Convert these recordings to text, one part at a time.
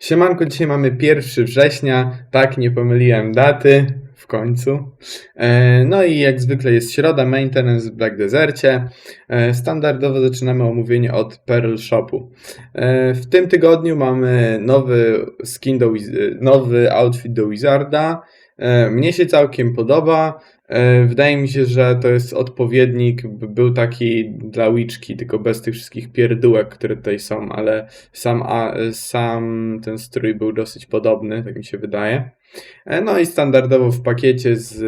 Siemanko, dzisiaj mamy 1 września, tak, nie pomyliłem daty, w końcu. E, No i jak zwykle jest środa, maintenance w Black Desercie. E, Standardowo zaczynamy omówienie od Pearl Shopu. E, W tym tygodniu mamy nowy skin do, nowy outfit do Wizarda. Mnie się całkiem podoba. E, Wydaje mi się, że to jest odpowiednik, by- był taki dla Witchki, tylko bez tych wszystkich pierdółek, które tutaj są, ale sam, a, sam ten strój był dosyć podobny, tak mi się wydaje. E, No i standardowo w pakiecie z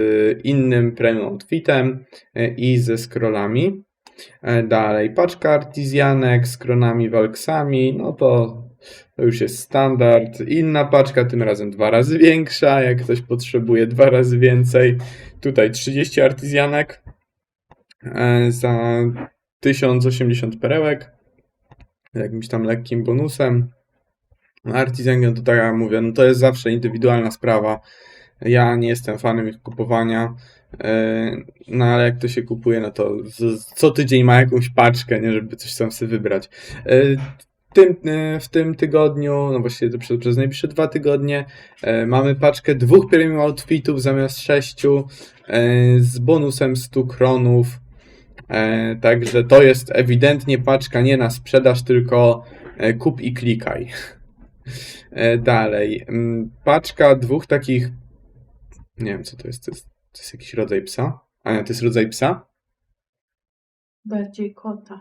innym premium outfitem e, i ze scrollami. Dalej paczka artizjanek z kronami walksami, no to, to już jest standard. Inna paczka, tym razem dwa razy większa, jak ktoś potrzebuje dwa razy więcej. Tutaj 30 artizjanek e, za 1080 perełek, jakimś tam lekkim bonusem. Artisan to tak jak mówię, no to jest zawsze indywidualna sprawa. Ja nie jestem fanem ich kupowania. e, No ale jak to się kupuje, no to co tydzień ma jakąś paczkę, nie, żeby coś tam sobie wybrać. W tym, e, w tym tygodniu, no właściwie to przez, przez najbliższe dwa tygodnie, e, mamy paczkę dwóch premium outfitów zamiast sześciu e, z bonusem 100 kronów. E, Także to jest ewidentnie paczka nie na sprzedaż, tylko e, kup i klikaj. E, Dalej. mm, Paczka dwóch takich. Nie wiem, co to jest. To jest, to jest jakiś rodzaj psa? A nie, to jest rodzaj psa? Bardziej kota.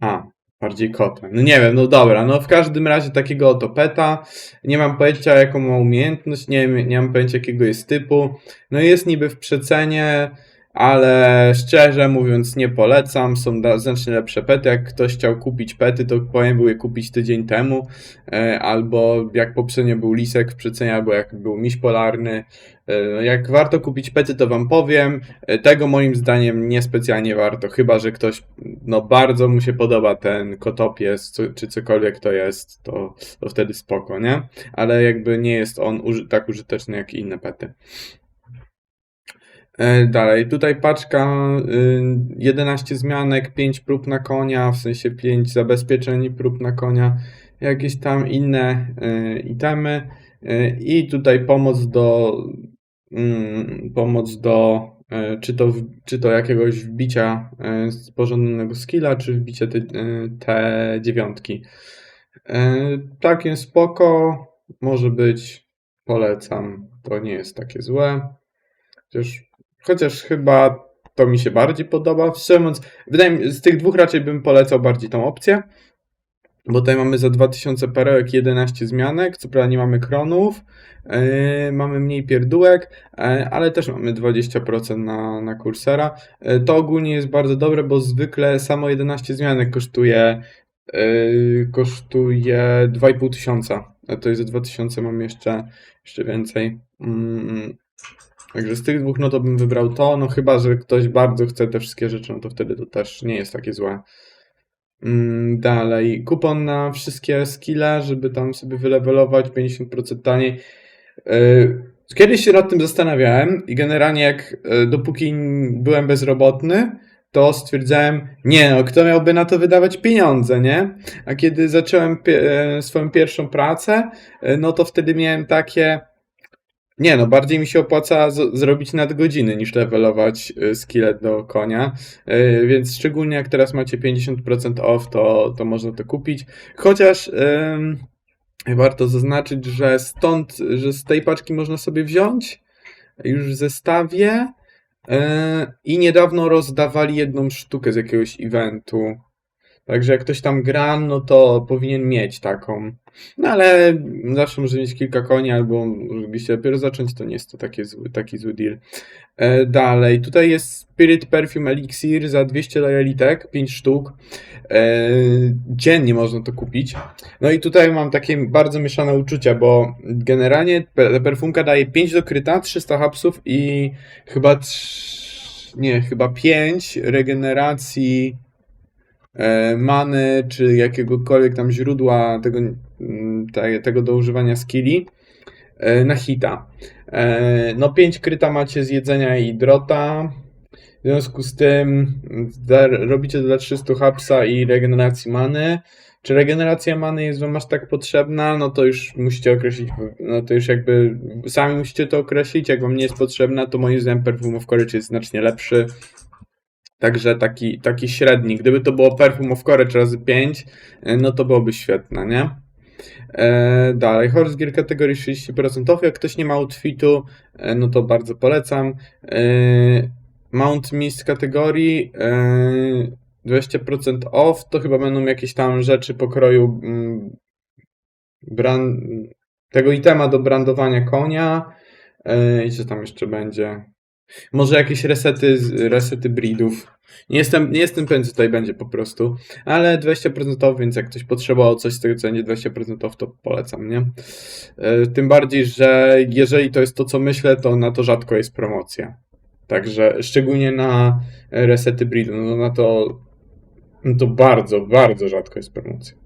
A, bardziej kota. No nie wiem, no dobra. No w każdym razie takiego oto peta. Nie mam pojęcia, jaką ma umiejętność. Nie, wiem, nie mam pojęcia, jakiego jest typu. No jest niby w przecenie. Ale szczerze mówiąc, nie polecam. Są znacznie lepsze pety. Jak ktoś chciał kupić pety, to powiem, był je kupić tydzień temu. E, albo jak poprzednio był lisek w przecenie, albo jak był miś polarny. E, Jak warto kupić pety, to wam powiem. E, Tego moim zdaniem niespecjalnie warto, chyba że ktoś no bardzo mu się podoba ten kotopies, czy cokolwiek to jest, to, to wtedy spoko, nie? Ale jakby nie jest on uży tak użyteczny jak inne pety. E, Dalej, tutaj paczka y, 11 zmianek, 5 prób na konia, w sensie 5 zabezpieczeń prób na konia, jakieś tam inne y, itemy y, i tutaj pomoc do mm, pomoc do y, czy to, czy to jakiegoś wbicia y, z porządnego skilla, czy wbicie te, y, te dziewiątki. Y, Takie spoko, może być, polecam, to nie jest takie złe. Chociaż, chociaż chyba to mi się bardziej podoba. Szczerze wydaje mi z tych dwóch raczej bym polecał bardziej tą opcję. Bo tutaj mamy za 2000 perełek 11 zmianek, co prawda nie mamy kronów, yy, mamy mniej pierdółek, yy, ale też mamy 20% na, na kursera. Yy, to ogólnie jest bardzo dobre, bo zwykle samo 11 zmianek kosztuje, yy, kosztuje 2,5 tysiąca. A to jest za 2000 mam jeszcze, jeszcze więcej. Mm, Także z tych dwóch, no to bym wybrał to, no chyba, że ktoś bardzo chce te wszystkie rzeczy, no to wtedy to też nie jest takie złe. Mm, Dalej, kupon na wszystkie skille, żeby tam sobie wylevelować 50% taniej. Yy, Kiedyś się nad tym zastanawiałem i generalnie jak yy, dopóki byłem bezrobotny, to stwierdzałem, nie no, kto miałby na to wydawać pieniądze, nie? A kiedy zacząłem pie- e, swoją pierwszą pracę, e, no to wtedy miałem takie, nie no, bardziej mi się opłaca z- zrobić nadgodziny niż levelować y, skille do konia, Y, więc szczególnie jak teraz macie 50% off, to, to można to kupić. Chociaż warto zaznaczyć, że stąd, że z tej paczki można sobie wziąć już w zestawie y, i niedawno rozdawali jedną sztukę z jakiegoś eventu. Także jak ktoś tam gra, no to powinien mieć taką. No ale zawsze może mieć kilka koni, albo żebyście dopiero zacząć, to nie jest to taki zły, taki zły deal. E, dalej, tutaj jest Spirit Perfume Elixir za 200 lojalitek, 5 sztuk. E, dziennie można to kupić. No i tutaj mam takie bardzo mieszane uczucia, bo generalnie perfumka daje 5 do kryta, 300 hapsów i chyba trz- nie, chyba 5 regeneracji many, czy jakiegokolwiek tam źródła tego, mm, te, tego do używania skilli e, na hita. E, No 5 kryta macie z jedzenia i drota. W związku z tym da- robicie dla 300 hapsa i regeneracji many. Czy regeneracja many jest wam aż tak potrzebna? No to już musicie określić, no to już jakby sami musicie to określić. Jak wam nie jest potrzebna, to moim zdaniem Perfum of Courage jest znacznie lepszy. Także taki, taki średni. Gdyby to było Perfum of Courage razy 5, no to byłoby świetne, nie? E, dalej, Horse Gear kategorii 30% off. Jak ktoś nie ma outfitu, e, no to bardzo polecam. E, Mount Mist kategorii e, 20% off. To chyba będą jakieś tam rzeczy pokroju mm, brand, tego itema do brandowania konia. E, I co tam jeszcze będzie? Może jakieś resety, resety breedów. Nie jestem, nie jestem pewien, co tutaj będzie po prostu. Ale 20% off, więc jak ktoś potrzebował coś z tego, co będzie 20% off, to polecam, nie? E, Tym bardziej, że jeżeli to jest to, co myślę, to na to rzadko jest promocja. Także szczególnie na resety breedu, no na to, no to bardzo, bardzo rzadko jest promocja.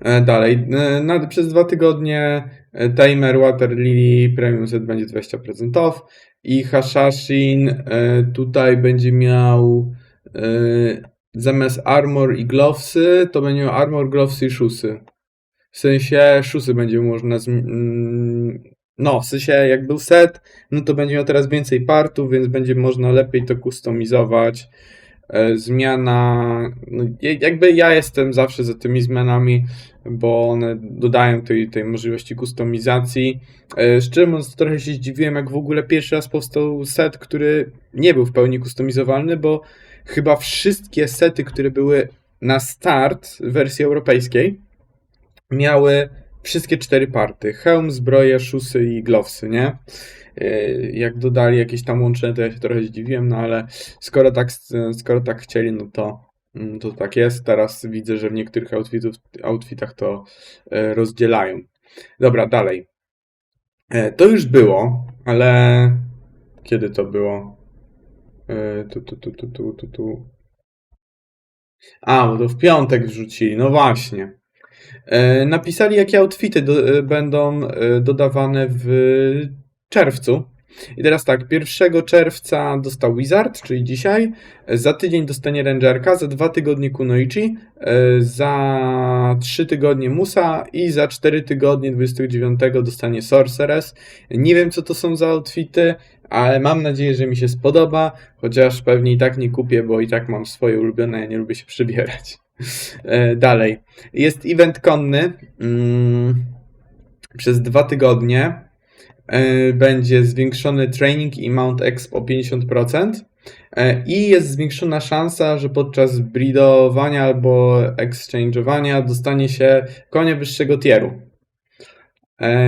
E, Dalej, e, na, przez dwa tygodnie Timer Water Lily Premium Set będzie 20% off i Hashashin e, tutaj będzie miał e, zamiast armor i glovesy, to będzie miał armor, glovesy i shoesy. W sensie shoesy będzie można mm, no, w sensie jak był set, no to będzie miał teraz więcej partów, więc będzie można lepiej to kustomizować. E, Zmiana, no, jakby ja jestem zawsze za tymi zmianami, bo one dodają tej, tej możliwości kustomizacji. E, Szczerze mówiąc, trochę się zdziwiłem, jak w ogóle pierwszy raz powstał set, który nie był w pełni kustomizowalny, bo chyba wszystkie sety, które były na start wersji europejskiej, miały wszystkie cztery party. Hełm, zbroje, szusy i glowsy, nie? Yy, Jak dodali jakieś tam łączone, to ja się trochę zdziwiłem, no ale skoro tak, skoro tak chcieli, no to, to tak jest. Teraz widzę, że w niektórych outfitów, outfitach to e, rozdzielają. Dobra, dalej. E, To już było, ale kiedy to było? E, Tu, tu, tu, tu, tu, tu, tu. A, bo to w piątek wrzucili, no właśnie. Napisali, jakie outfity do, będą dodawane w czerwcu. I teraz tak, 1 czerwca dostał Wizard, czyli dzisiaj. Za tydzień dostanie Rangerka, za dwa tygodnie Kunoichi, e, za trzy tygodnie Musa i za cztery tygodnie 29 dostanie Sorceress. Nie wiem, co to są za outfity, ale mam nadzieję, że mi się spodoba, chociaż pewnie i tak nie kupię, bo i tak mam swoje ulubione, ja nie lubię się przybierać. E, Dalej. Jest event konny. Mm, przez dwa tygodnie będzie zwiększony training i mount exp o 50%. e, I jest zwiększona szansa, że podczas breedowania albo exchange'owania dostanie się konia wyższego tieru. E,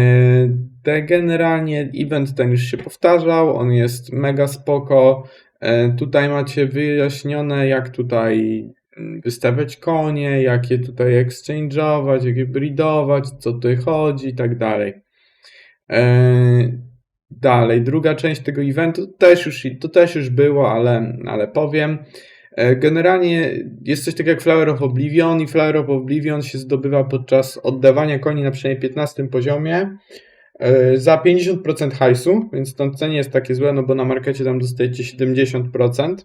Te generalnie event ten już się powtarzał, on jest mega spoko. E, Tutaj macie wyjaśnione, jak tutaj wystawiać konie, jak je tutaj exchange'ować, jak je breedować, co tutaj chodzi i tak dalej. E, Dalej, druga część tego eventu też już, to też już było, ale, ale powiem. E, Generalnie jest coś takiego jak Flower of Oblivion i Flower of Oblivion się zdobywa podczas oddawania koni na przynajmniej 15 poziomie e, za 50% hajsu, więc to nie jest takie złe, no bo na markecie tam dostajecie 70%.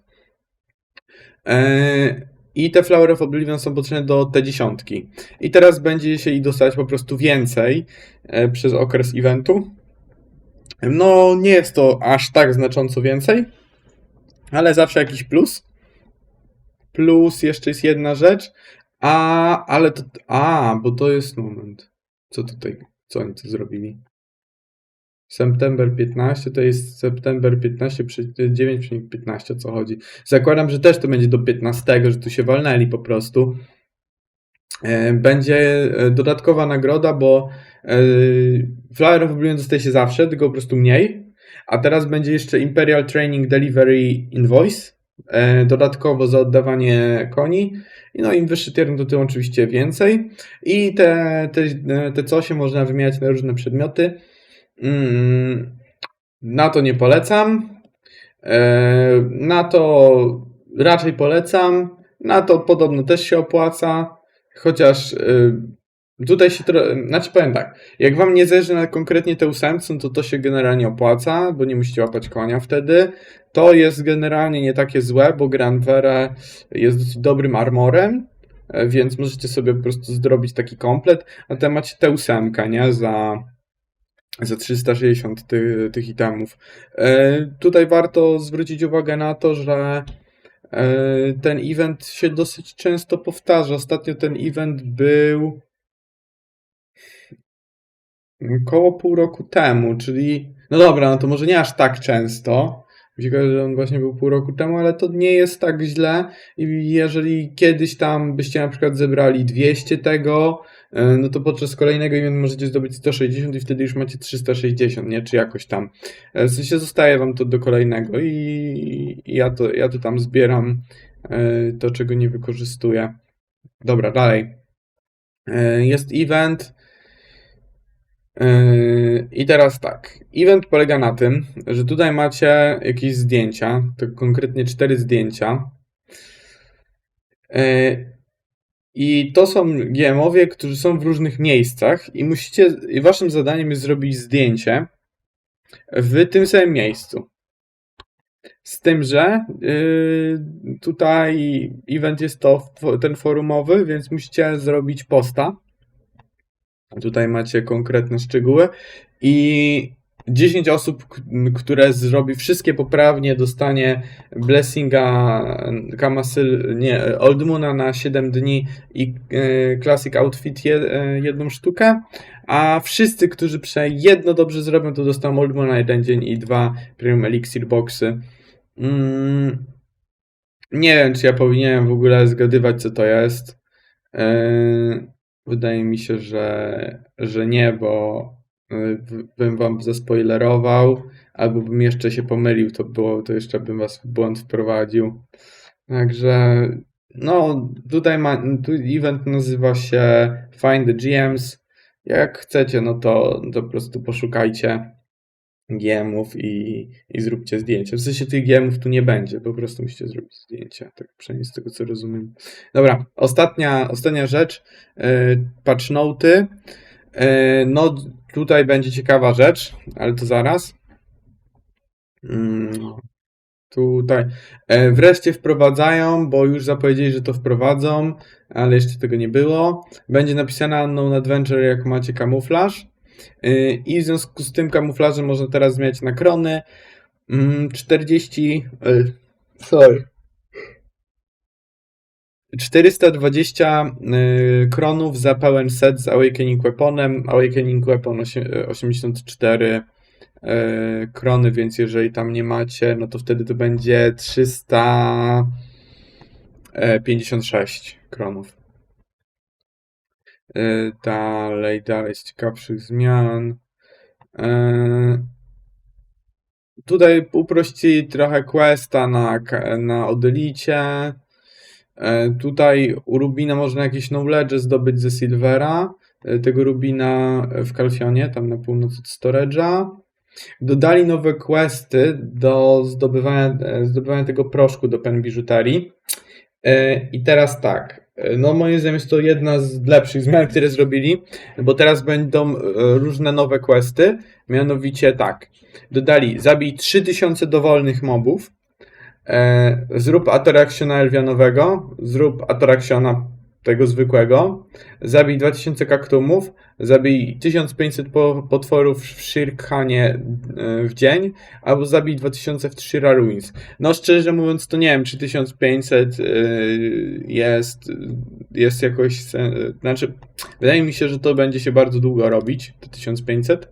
I te Flower of Oblivion są potrzebne do te dziesiątki. I teraz będzie się ich dostać po prostu więcej e, przez okres eventu. No, nie jest to aż tak znacząco więcej, ale zawsze jakiś plus. Plus jeszcze jest jedna rzecz. A, ale to. A, bo to jest moment. Co tutaj? Co oni tu zrobili? September 15 to jest September 15 przy 9,15 o co chodzi. Zakładam, że też to będzie do 15, że tu się walnęli po prostu. E, Będzie e, dodatkowa nagroda, bo e, Flyer of Oblivion dostaje się zawsze, tylko po prostu mniej. A teraz będzie jeszcze Imperial Training Delivery Invoice. Dodatkowo za oddawanie koni. I No im wyższy tier, to tym oczywiście więcej. I te, te, te cosie można wymieniać na różne przedmioty. Mm, Na to nie polecam. E, Na to raczej polecam. Na to podobno też się opłaca. Chociaż y, tutaj się trochę. Znaczy powiem tak. Jak wam nie zależy na konkretnie te ósemce, to to się generalnie opłaca, bo nie musicie łapać konia wtedy. To jest generalnie nie takie złe, bo Granvere jest dosyć dobrym armorem. e, więc możecie sobie po prostu zrobić taki komplet, a tam macie tę ósemkę, nie, za, za 360 ty, tych itemów. E, tutaj warto zwrócić uwagę na to, że e, ten event się dosyć często powtarza. Ostatnio ten event był Koło pół roku temu, czyli. No dobra, no to może nie aż tak często. Mi że on właśnie był pół roku temu, ale to nie jest tak źle. I jeżeli kiedyś tam byście na przykład zebrali 200 tego, e, no to podczas kolejnego eventu możecie zdobyć 160 i wtedy już macie 360, nie? Czy jakoś tam. E, W sensie zostaje wam to do kolejnego i, ja, to, ja to tam zbieram e, to, czego nie wykorzystuję. Dobra, dalej. Jest event. Yy, I teraz tak. Event polega na tym, że tutaj macie jakieś zdjęcia, to konkretnie cztery zdjęcia. Yy, I to są GM-owie, którzy są w różnych miejscach i musicie, i waszym zadaniem jest zrobić zdjęcie w tym samym miejscu. Z tym, że yy, tutaj event jest to ten forumowy, więc musicie zrobić posta. Tutaj macie konkretne szczegóły i 10 osób, które zrobi wszystkie poprawnie, dostanie Blessinga Kamasyl, nie, Old Moona na 7 dni i e, Classic Outfit e, jedną sztukę, a wszyscy, którzy przynajmniej jedno dobrze zrobią, to dostaną Old Moona jeden dzień i dwa Premium Elixir Boxy. Mm, nie wiem, czy ja powinienem w ogóle zgadywać, co to jest. E, Wydaje mi się, że, że nie, bo y, bym wam zaspoilerował, albo bym jeszcze się pomylił, to było, to jeszcze bym was w błąd wprowadził. Także, no, tutaj ma, tu event nazywa się Find the GMs. Jak chcecie, no to, to po prostu poszukajcie GM-ów i, i zróbcie zdjęcie. W sensie tych GM-ów tu nie będzie, po prostu musicie zrobić zdjęcie, tak przynajmniej z tego co rozumiem. Dobra, ostatnia, ostatnia rzecz, yy, patch noty. Yy, no tutaj będzie ciekawa rzecz, ale to zaraz. Mm, Tutaj. E, Wreszcie wprowadzają, bo już zapowiedzieli, że to wprowadzą, ale jeszcze tego nie było. Będzie napisane Unknown Adventure, jak macie kamuflaż. E, I w związku z tym kamuflażem można teraz zmieniać na krony. Mm, 40. e, Sorry. 420 y, kronów za pełen set z Awakening Weaponem. Awakening Weapon osie- 84 y, krony, więc jeżeli tam nie macie, no to wtedy to będzie 356 kronów. Y, Dalej, dalej z ciekawszych zmian. Y, Tutaj uprościli trochę questa na, na Odelicie. E, Tutaj u Rubina można jakieś knowledge zdobyć ze Silvera, e, tego Rubina w Kalfionie, tam na północ od Storage'a. Dodali nowe questy do zdobywania, e, zdobywania tego proszku do pen biżuterii. E, I teraz tak, e, no moim zdaniem jest to jedna z lepszych zmian, które zrobili, bo teraz będą e, różne nowe questy, mianowicie tak, dodali zabij 3000 dowolnych mobów, E, zrób Ataraxiona Elwianowego, zrób Ataraxiona tego zwykłego, zabij 2000 kaktumów, zabij 1500 po, potworów w Shirkhanie e, w dzień, albo zabij 2000 w Shira Ruins. No szczerze mówiąc to nie wiem, czy 1500 e, jest, jest jakoś, znaczy wydaje mi się, że to będzie się bardzo długo robić, te 1500.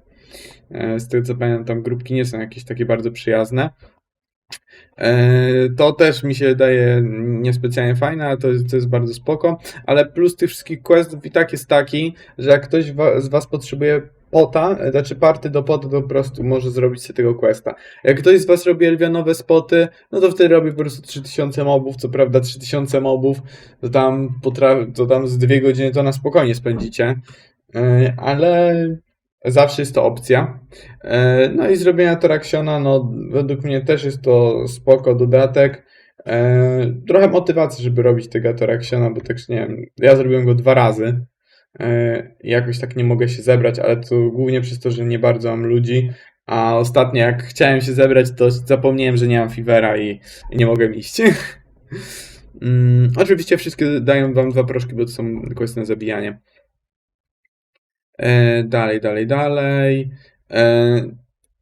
E, Z tego co pamiętam, tam grupki nie są jakieś takie bardzo przyjazne. E, To też mi się wydaje niespecjalnie fajne, ale to jest, to jest bardzo spoko. Ale plus tych wszystkich questów i tak jest taki, że jak ktoś z Was potrzebuje pota, znaczy party do pota, to po prostu może zrobić sobie tego questa. Jak ktoś z Was robi elwianowe spoty, no to wtedy robi po prostu 3000 mobów. Co prawda 3000 mobów, to tam, to tam z dwie godziny to na spokojnie spędzicie. E, Ale zawsze jest to opcja. E, No i zrobienia Toraxiona, no według mnie też jest to spoko dodatek. E, Trochę motywacji, żeby robić tego Toraxiona, bo tak nie wiem, ja zrobiłem go dwa razy. E, Jakoś tak nie mogę się zebrać, ale to głównie przez to, że nie bardzo mam ludzi. A ostatnio jak chciałem się zebrać, to zapomniałem, że nie mam fivera i, nie mogłem iść. Mm, oczywiście wszystkie dają wam dwa proszki, bo to są questy na zabijanie. E, dalej, dalej, dalej. E,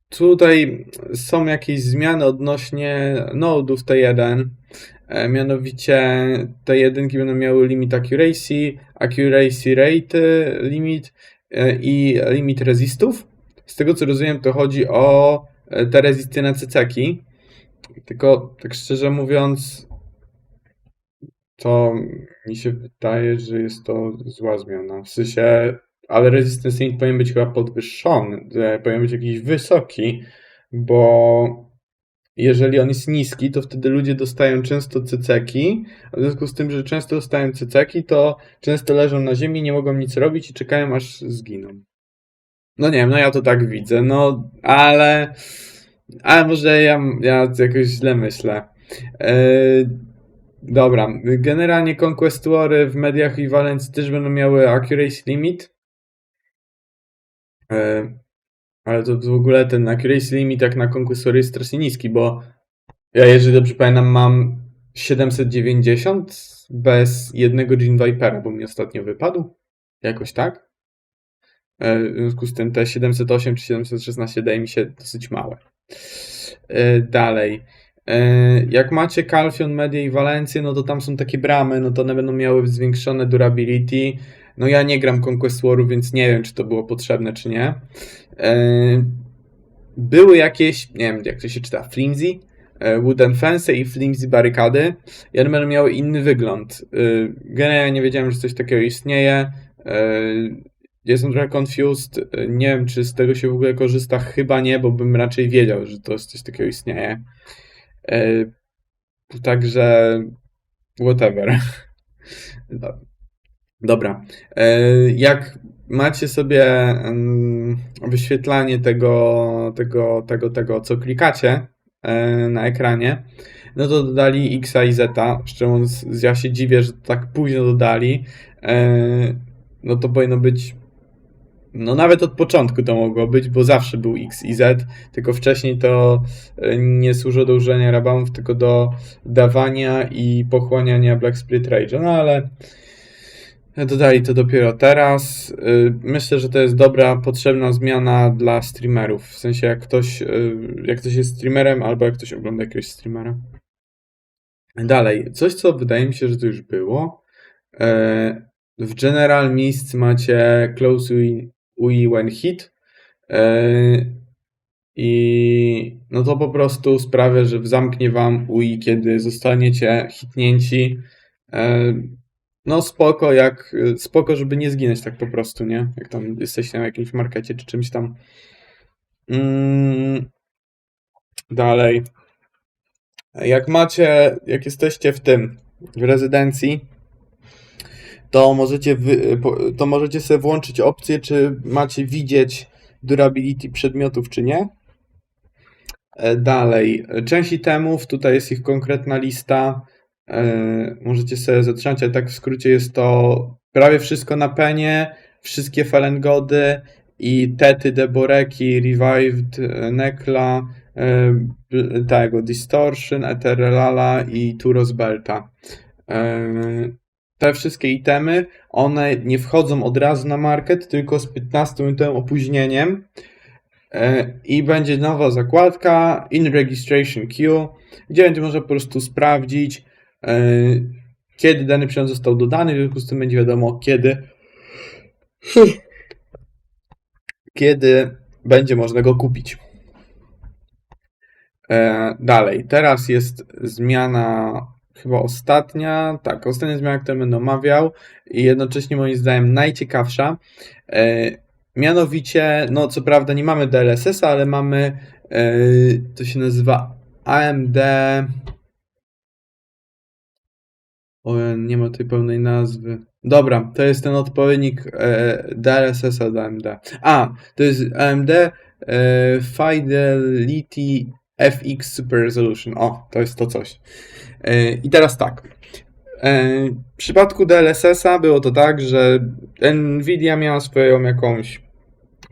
tutaj są jakieś zmiany odnośnie nodów T1. E, mianowicie te jedynki będą miały limit accuracy, accuracy rate limit i limit resistów. Z tego co rozumiem, to chodzi o te rezisty na ceceki. Tylko tak szczerze mówiąc, to mi się wydaje, że jest to zła zmiana. W sensie, ale resistance limit powinien być chyba podwyższony, e, powinien być jakiś wysoki, bo jeżeli on jest niski, to wtedy ludzie dostają często cyceki, a w związku z tym, że często dostają cyceki, to często leżą na ziemi, nie mogą nic robić i czekają aż zginą. No nie wiem, no ja to tak widzę, no ale, ale może ja, ja jakoś źle myślę. Yy, dobra, generalnie Conquest w mediach i Valence też będą miały accuracy limit. Yy, ale to w ogóle ten accuracy limit jak na Conquest Wary jest strasznie niski, bo ja jeżeli dobrze pamiętam mam 790 bez jednego Gene Vipera, bo mi ostatnio wypadł. Jakoś tak. E, W związku z tym te 708 czy 716 daje mi się dosyć małe. E, Dalej. E, Jak macie Calfion, Media i Valencję, no to tam są takie bramy, no to one będą miały zwiększone durability. No ja nie gram Conquest War'u, więc nie wiem, czy to było potrzebne, czy nie. E, Były jakieś, nie wiem, jak to się czyta, flimsy, e, wooden fence i flimsy barykady. I one będą miały inny wygląd. E, Generalnie nie wiedziałem, że coś takiego istnieje. Jestem trochę confused. Nie wiem, czy z tego się w ogóle korzysta. Chyba nie, bo bym raczej wiedział, że to coś takiego istnieje. Także whatever. Do- Dobra. E, Jak macie sobie wyświetlanie tego, tego, tego, tego, co klikacie e, na ekranie, no to dodali X i Z. Szczerze mówiąc, ja się dziwię, że tak późno dodali. E, No to powinno być. No nawet od początku to mogło być, bo zawsze był X i Z, tylko wcześniej to nie służyło do używania rabamów, tylko do dawania i pochłaniania Black Split Rage. No ale dodali to dopiero teraz. Y, Myślę, że to jest dobra, potrzebna zmiana dla streamerów. W sensie jak ktoś, y, jak ktoś jest streamerem albo jak ktoś ogląda jakiegoś streamera. Dalej, coś co wydaje mi się, że to już było. E, W General Mist macie Close UI- when hit. E, I no to po prostu sprawia, że zamknie wam UI, kiedy zostaniecie hitnięci. No spoko, jak spoko, żeby nie zginąć tak po prostu, nie? Jak tam jesteście na jakimś markecie czy czymś tam. Mm, dalej. Jak macie, jak jesteście w tym, w rezydencji, to możecie, wy, to możecie sobie włączyć opcję, czy macie widzieć durability przedmiotów, czy nie. E, Dalej, część itemów, tutaj jest ich konkretna lista. E, Możecie sobie zatrzymać, ale tak w skrócie jest to prawie wszystko na penie, wszystkie Falengody i Tety, Deboreki, Revived, e, Nekla, e, tego Distortion, Eterelala i Turos Belta. Te wszystkie itemy, one nie wchodzą od razu na market, tylko z 15-minutowym opóźnieniem. I będzie nowa zakładka In Registration Queue, gdzie będzie można po prostu sprawdzić, kiedy dany przedmiot został dodany, w związku z tym będzie wiadomo, kiedy kiedy będzie można go kupić. E, dalej, teraz jest zmiana chyba ostatnia, tak, ostatnia zmiana, którą będę omawiał i jednocześnie moim zdaniem najciekawsza. E, mianowicie, no co prawda nie mamy DLSS, ale mamy, e, to się nazywa AMD. Nie ma tej pełnej nazwy. Dobra, to jest ten odpowiednik e, DLSS od AMD. A, to jest AMD e, Fidelity FX Super Resolution. O, to jest to coś. E, I teraz tak. E, w przypadku DLSS-a było to tak, że Nvidia miała swoją jakąś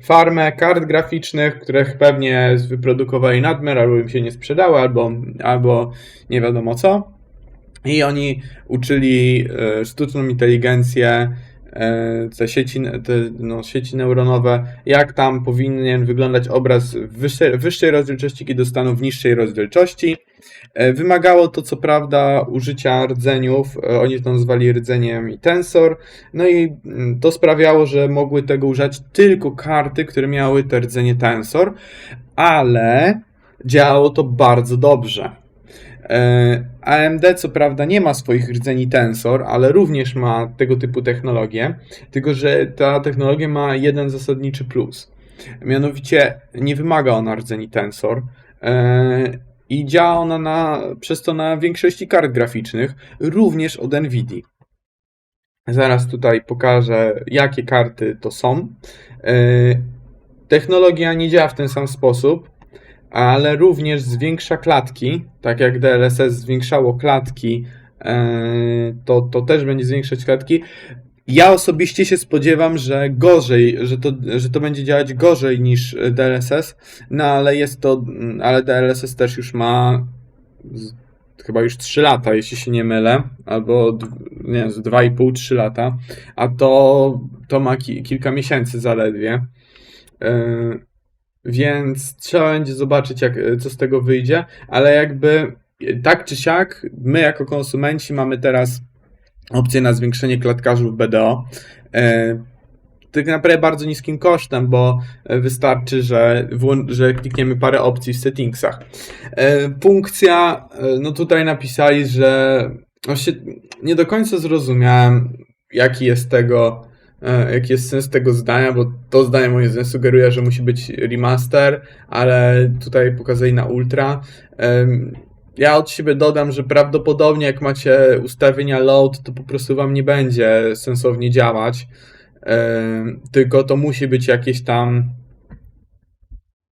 farmę kart graficznych, których pewnie wyprodukowali nadmiar, albo im się nie sprzedały, albo, albo nie wiadomo co. I oni uczyli e, sztuczną inteligencję, e, te sieci, te, no, sieci neuronowe, jak tam powinien wyglądać obraz wyższej, wyższej rozdzielczości, kiedy dostaną w niższej rozdzielczości. E, Wymagało to co prawda użycia rdzeniów, oni to nazwali rdzeniem i tensor, no i mm, to sprawiało, że mogły tego używać tylko karty, które miały te rdzenie tensor, ale działało to bardzo dobrze. E, AMD co prawda nie ma swoich rdzeni tensor, ale również ma tego typu technologię, tylko że ta technologia ma jeden zasadniczy plus. Mianowicie nie wymaga ona rdzeni tensor e, i działa ona na, przez to na większości kart graficznych, również od Nvidia. Zaraz tutaj pokażę, jakie karty to są. E, Technologia nie działa w ten sam sposób, ale również zwiększa klatki, tak jak DLSS zwiększało klatki, e, to, to też będzie zwiększać klatki. Ja osobiście się spodziewam, że gorzej, że to, że to będzie działać gorzej niż DLSS, no ale jest to, ale DLSS też już ma chyba już 3 lata, jeśli się nie mylę, albo nie wiem, z 2,5-3 lata, a to, to ma ki, kilka miesięcy zaledwie. E, więc trzeba będzie zobaczyć, jak, co z tego wyjdzie, ale jakby tak czy siak, my jako konsumenci mamy teraz opcję na zwiększenie klatkarzów BDO. E, tak naprawdę bardzo niskim kosztem, bo wystarczy, że, że klikniemy parę opcji w settingsach. E, funkcja, e, no tutaj napisali, że właśnie nie do końca zrozumiałem, jaki jest tego, e, jaki jest sens tego zdania, bo to zdanie zdaniem sugeruje, że musi być remaster, ale tutaj pokazali na ultra. Ja od siebie dodam, że prawdopodobnie jak macie ustawienia load, to po prostu wam nie będzie sensownie działać. Tylko to musi być jakieś tam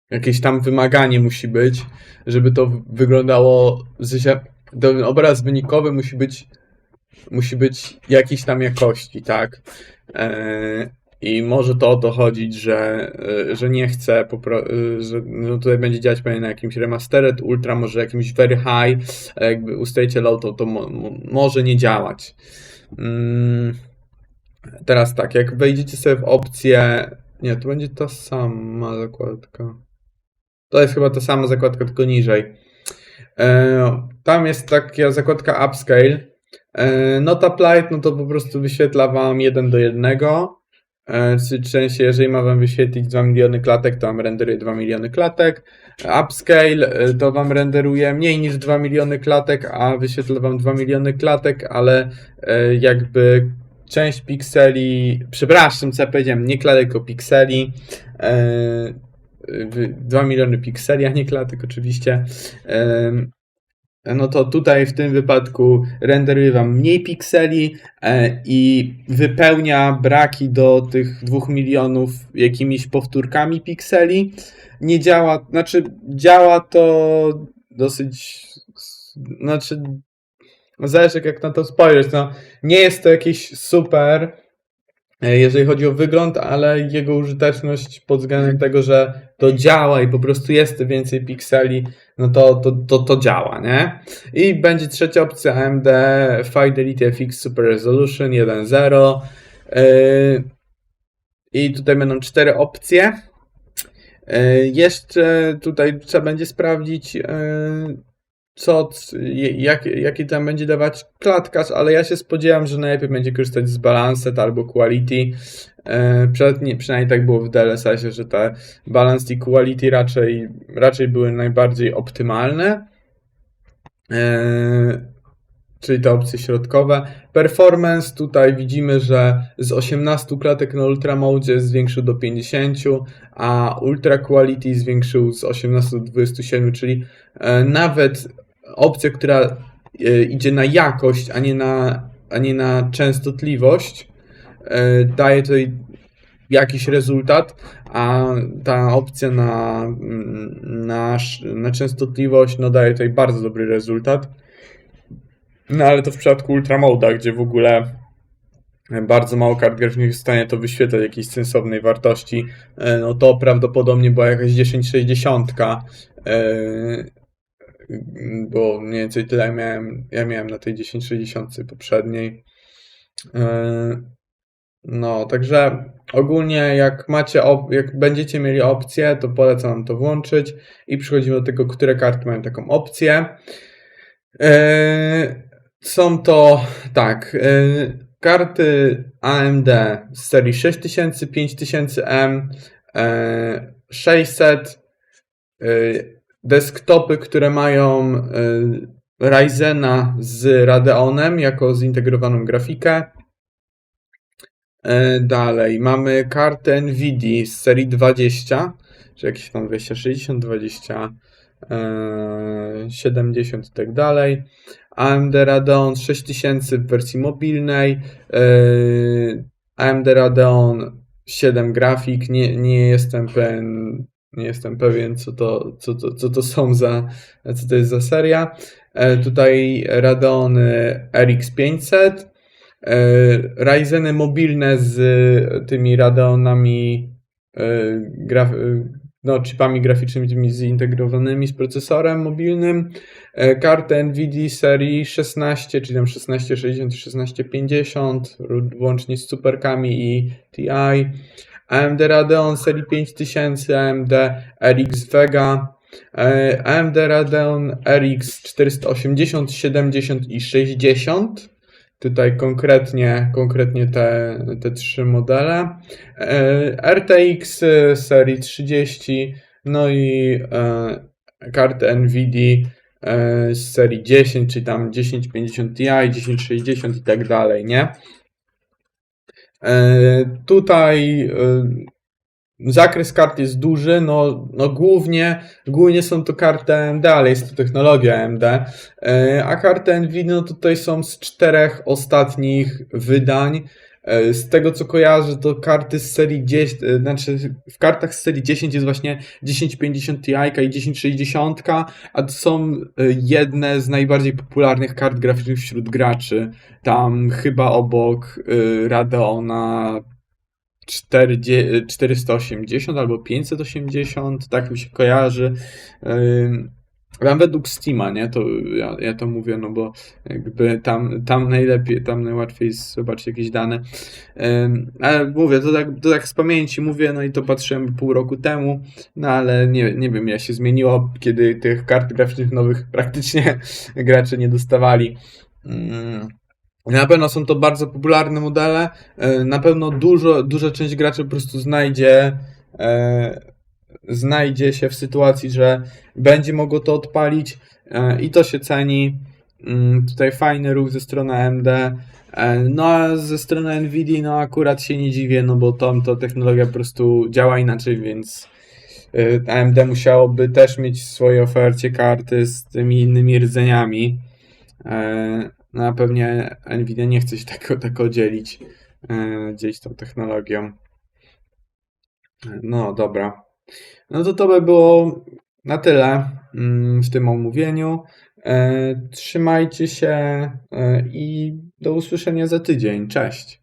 jakieś tam wymaganie musi być, żeby to wyglądało, ten obraz wynikowy musi być musi być jakiejś tam jakości, tak? E, I może to o to chodzić, że, e, że nie chcę, e, że no tutaj będzie działać pewnie na jakimś remastered ultra, może jakimś very high, jakby ustajecie low, to, to mo- mo- może nie działać. Mm, Teraz tak, jak wejdziecie sobie w opcję, nie, to będzie ta sama zakładka. To jest chyba ta sama zakładka, tylko niżej. Tam jest taka zakładka upscale. E, Not applied, no to po prostu wyświetla wam 1 do 1. E, W sensie, jeżeli ma wam wyświetlić 2 miliony klatek, to wam renderuje 2 miliony klatek. Upscale e, to wam renderuje mniej niż 2 miliony klatek, a wyświetla wam 2 miliony klatek, ale jakby część pikseli, przepraszam, co ja powiedziałem, nie klatek, tylko pikseli. E, 2 miliony pikseli, a nie klatek oczywiście. No to tutaj w tym wypadku renderuje wam mniej pikseli e, i wypełnia braki do tych 2 milionów jakimiś powtórkami pikseli. Nie działa, znaczy działa to dosyć, znaczy zależy jak na to spojrzeć. No, nie jest to jakieś super, jeżeli chodzi o wygląd, ale jego użyteczność pod względem tego, że to działa i po prostu jest więcej pikseli, no to, to, to, to działa, nie? I będzie trzecia opcja AMD Fidelity FX Super Resolution 1.0 yy, i tutaj będą cztery opcje. Yy, Jeszcze tutaj trzeba będzie sprawdzić yy, co, jak, jaki tam będzie dawać klatkarz, ale ja się spodziewam, że najlepiej będzie korzystać z Balanced albo Quality. E, przynajmniej, przynajmniej tak było w DLSS-ie, że te Balanced i Quality raczej, raczej były najbardziej optymalne. E, czyli te opcje środkowe. Performance tutaj widzimy, że z 18 klatek na Ultra Mode zwiększył do 50, a Ultra Quality zwiększył z 18 do 27, czyli e, nawet opcja, która e, idzie na jakość, a nie na, a nie na częstotliwość, e, daje tutaj jakiś rezultat, a ta opcja na, mm, na, na częstotliwość no, daje tutaj bardzo dobry rezultat. No ale to w przypadku Ultramoda, gdzie w ogóle bardzo mało kart graficznych jest w stanie to wyświetlać jakiejś sensownej wartości, e, no to prawdopodobnie była jakaś 1060, e, mm, bo mniej więcej tyle miałem, ja miałem na tej 1060 poprzedniej. Yy, No, także ogólnie jak macie, jak będziecie mieli opcję, to polecam wam to włączyć i przechodzimy do tego, które karty mają taką opcję. Yy, Są to tak, yy, karty AMD z serii 6000, 5000M, yy, 600, yy, desktopy, które mają yy, Ryzena z Radeonem jako zintegrowaną grafikę. E, Dalej mamy kartę Nvidia z serii 20, czy jakieś tam 260, 20, e, 70 i tak dalej. AMD Radeon 6000 w wersji mobilnej. e, AMD Radeon 7 grafik. Nie, nie jestem pewien, nie jestem pewien co to, co to, co to są za, co to jest za seria. E, Tutaj Radeony RX 500. E, Ryzeny mobilne z tymi Radeonami, e, e, no, chipami graficznymi tymi zintegrowanymi z procesorem mobilnym. E, Kartę Nvidia serii 16, czyli tam 1660 i 1650, łącznie z superkami i TI. AMD Radeon serii 5000, AMD RX Vega, e, AMD Radeon RX 480, 70 i 60. Tutaj konkretnie, konkretnie te, te trzy modele. E, RTX serii 30, no i e, karty NVIDIA e, z serii 10, czyli tam 1050 Ti, 1060 i tak dalej, nie? E, tutaj e, zakres kart jest duży, no, no głównie, głównie są to karty AMD, ale jest to technologia AMD, e, a karty Nvidia no tutaj są z czterech ostatnich wydań. E, Z tego co kojarzę, to karty z serii 10, e, znaczy w kartach z serii 10 jest właśnie 1050 Ti i 1060, a to są e, jedne z najbardziej popularnych kart graficznych wśród graczy. Tam chyba obok Radeona 40, 480 albo 580, tak mi się kojarzy. Tam według Steama, nie? To ja, ja to mówię, no bo jakby tam, tam najlepiej, tam najłatwiej jest zobaczyć jakieś dane. Ale mówię, to tak, to tak z pamięci mówię, no i to patrzyłem pół roku temu, no ale nie, nie wiem, jak się zmieniło, kiedy tych kart graficznych nowych praktycznie gracze nie dostawali. Ym, na pewno są to bardzo popularne modele. E, Na pewno dużo, duża część graczy po prostu znajdzie, e, znajdzie się w sytuacji, że będzie mogło to odpalić e, i to się ceni. Mm, Tutaj fajny ruch ze strony AMD. E, No a ze strony Nvidia, no akurat się nie dziwię, no bo tam to technologia po prostu działa inaczej, więc e, AMD musiałoby też mieć w swojej ofercie karty z tymi innymi rdzeniami. E, No a pewnie Nvidia nie chce się tak, tak dzielić, e, dzielić tą technologią. No dobra. No to to by było na tyle mm, w tym omówieniu. E, Trzymajcie się e, i do usłyszenia za tydzień. Cześć.